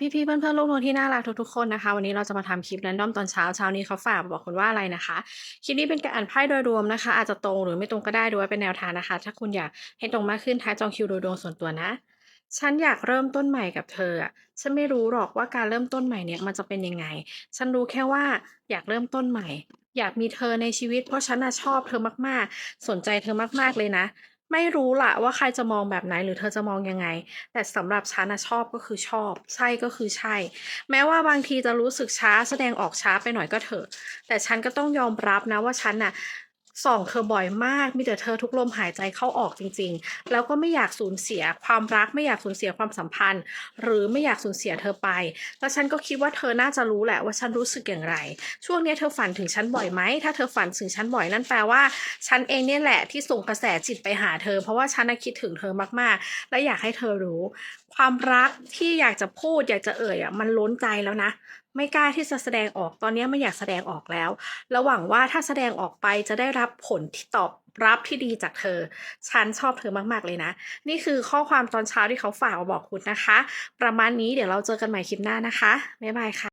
พี่ๆเพื่อนๆลูกน้องที่น่ารักทุกๆคนนะคะ วันนี้เราจะมาทำคลิปแรนดอมตอนเช้าเช้านี้เขาฝากมาบอกคุณว่าอะไรนะคะคลิปนี้เป็นการอ่านไพ่โดยรวมนะคะ อาจจะตรงหรือไม่ตรงก็ได้ดูไว้เป็นแนวทางนะคะ ถ้าคุณอยากให้ตรงมากขึ้นท้ายจองคิวดูดวงส่วนตัวนะ ฉันอยากเริ่มต้นใหม่กับเธออะฉันไม่รู้หรอกว่าการเริ่มต้นใหม่เนี่ยมันจะเป็นยังไง ฉันรู้แค่ว่าอยากเริ่มต้นใหม่ อยากมีเธอในชีวิต เพราะฉันน่ะชอบเธอมากๆ สนใจเธอมากๆเลยนะ ไม่รู้ละว่าใครจะมองแบบไหนหรือเธอจะมองยังไง แต่สำหรับฉันนะชอบก็คือชอบ ใช่ก็คือใช่ แม้ว่าบางทีจะรู้สึกช้าแสดงออกช้าไปหน่อยก็เถอะ แต่ฉันก็ต้องยอมรับนะว่าฉันน่ะ ส่องเธอบ่อยมาก มีแต่เธอทุกลมหายใจเข้าออกจริง ๆ แล้วก็ไม่อยากสูญเสียความรักไม่อยากสูญเสียความสัมพันธ์ หรือไม่อยากสูญเสียเธอไป แล้วฉันก็คิดว่าเธอน่าจะรู้แหละว่าฉันรู้สึกอย่างไร ช่วงนี้เธอฝันถึงฉันบ่อยไหม ถ้าเธอฝันถึงฉันบ่อยนั่นแปลว่า ฉันเองเนี่ยแหละที่ส่งกระแสจิตไปหาเธอ เพราะว่าฉันคิดถึงเธอมากๆ และอยากให้เธอรู้ ความรักที่อยากจะพูดอยากจะเอ่ยอะมันล้นใจแล้วนะ ไม่กล้าที่จะแสดงออกตอนนี้ไม่อยากแสดงออกแล้ว ระหวังว่าถ้าแสดงออกไปจะได้รับผลที่ตอบรับที่ดีจากเธอ ฉันชอบเธอมาก ๆ เลยนะ นี่คือข้อความตอนเช้าที่เขาฝากมาบอกคุณนะคะ ประมาณนี้เดี๋ยวเราเจอกันใหม่คลิปหน้านะคะ บ๊ายบายค่ะ